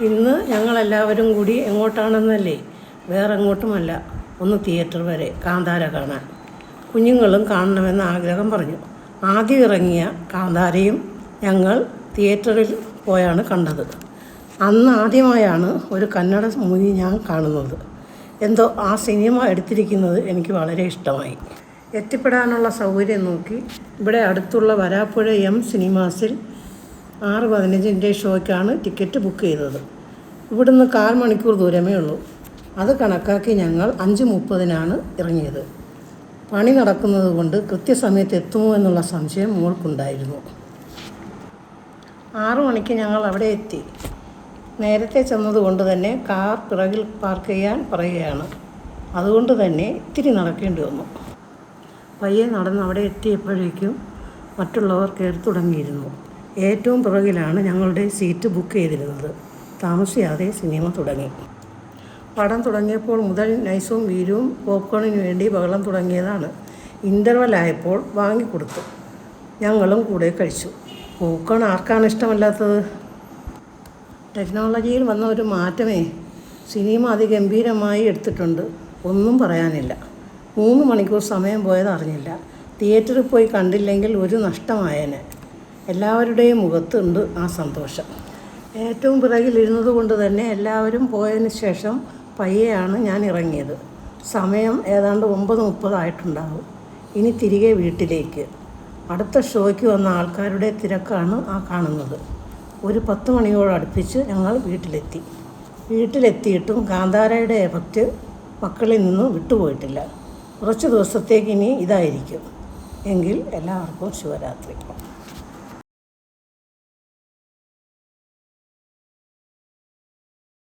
ഇന്ന് ഞങ്ങളെല്ലാവരും കൂടി എങ്ങോട്ടാണെന്നല്ലേ? വേറെ എങ്ങോട്ടുമല്ല ഒന്ന് തിയേറ്റർ വരെ കാന്താര കാണാൻ. കുഞ്ഞുങ്ങളും കാണണമെന്ന് ആഗ്രഹം പറഞ്ഞു. ആദ്യം ഇറങ്ങിയ കാന്താരയും ഞങ്ങൾ തിയേറ്ററിൽ പോയാണ് കണ്ടത്. അന്ന് ആദ്യമായാണ് ഒരു കന്നഡ മൂവി ഞാൻ കാണുന്നത്. എന്തോ ആ സിനിമ എടുത്തിരിക്കുന്നത് എനിക്ക് വളരെ ഇഷ്ടമായി. എത്തിപ്പെടാനുള്ള സൗകര്യം നോക്കി ഇവിടെ അടുത്തുള്ള വരാപ്പുഴ എം സിനിമാസിൽ ആറ് പതിനഞ്ചിന്റെ ഷോയ്ക്കാണ് ടിക്കറ്റ് ബുക്ക് ചെയ്തത്. ഇവിടുന്ന് കാൽ മണിക്കൂർ ദൂരമേ ഉള്ളൂ. അത് കണക്കാക്കി ഞങ്ങൾ അഞ്ച് മുപ്പതിനാണ് ഇറങ്ങിയത്. പണി നടക്കുന്നത് കൊണ്ട് കൃത്യസമയത്ത് എത്തുമോ എന്നുള്ള സംശയം മോൾക്കുണ്ടായിരുന്നു. ആറു മണിക്ക് ഞങ്ങൾ അവിടെ എത്തി. നേരത്തെ ചെന്നതുകൊണ്ട് തന്നെ കാർ പിറകിൽ പാർക്ക് ചെയ്യാൻ പറയുകയാണ്. അതുകൊണ്ട് തന്നെ ഇത്തിരി നടക്കേണ്ടി വന്നു. പയ്യെ നടന്ന് അവിടെ എത്തിയപ്പോഴേക്കും മറ്റുള്ളവർ കയറി തുടങ്ങിയിരുന്നു. ഏറ്റവും പുറകിലാണ് ഞങ്ങളുടെ സീറ്റ് ബുക്ക് ചെയ്തിരുന്നത്. താമസിയാതെ സിനിമ തുടങ്ങി. പടം തുടങ്ങിയപ്പോൾ മുതൽ നൈസും വീരും പോപ്കോണിന് വേണ്ടി ബഹളം തുടങ്ങിയതാണ്. ഇന്റർവെൽ ആയപ്പോൾ വാങ്ങിക്കൊടുത്തു. ഞങ്ങളും കൂടെ കഴിച്ചു. പോപ്കോൺ ആർക്കാണ് ഇഷ്ടമല്ലാത്തത്? ടെക്നോളജിയിൽ വന്ന ഒരു മാറ്റമേ സിനിമ അതിഗംഭീരമായി എടുത്തിട്ടുണ്ട്. ഒന്നും പറയാനില്ല. മൂന്ന് മണിക്കൂർ സമയം പോയത് അറിഞ്ഞില്ല. തിയേറ്ററിൽ പോയി കണ്ടില്ലെങ്കിൽ ഒരു നഷ്ടമായേനെ. എല്ലാവരുടെയും മുഖത്തുണ്ട് ആ സന്തോഷം. ഏറ്റവും പിറകിലിരുന്നത് കൊണ്ട് തന്നെ എല്ലാവരും പോയതിന് ശേഷം പയ്യെയാണ് ഞാൻ ഇറങ്ങിയത്. സമയം ഏതാണ്ട് ഒമ്പത് മുപ്പതായിട്ടുണ്ടാകും ഇനി തിരികെ വീട്ടിലേക്ക്. അടുത്ത ഷോയ്ക്ക് വന്ന ആൾക്കാരുടെ തിരക്കാണ് ആ കാണുന്നത്. ഒരു പത്ത് മണിയോടടുപ്പിച്ച് ഞങ്ങൾ വീട്ടിലെത്തി. വീട്ടിലെത്തിയിട്ടും കാന്താരയുടെ എഫക്റ്റ് മക്കളിൽ നിന്നും വിട്ടുപോയിട്ടില്ല. കുറച്ച് ദിവസത്തേക്ക് ഇനി ഇതായിരിക്കും. എങ്കിൽ എല്ലാവർക്കും ശിവരാത്രി.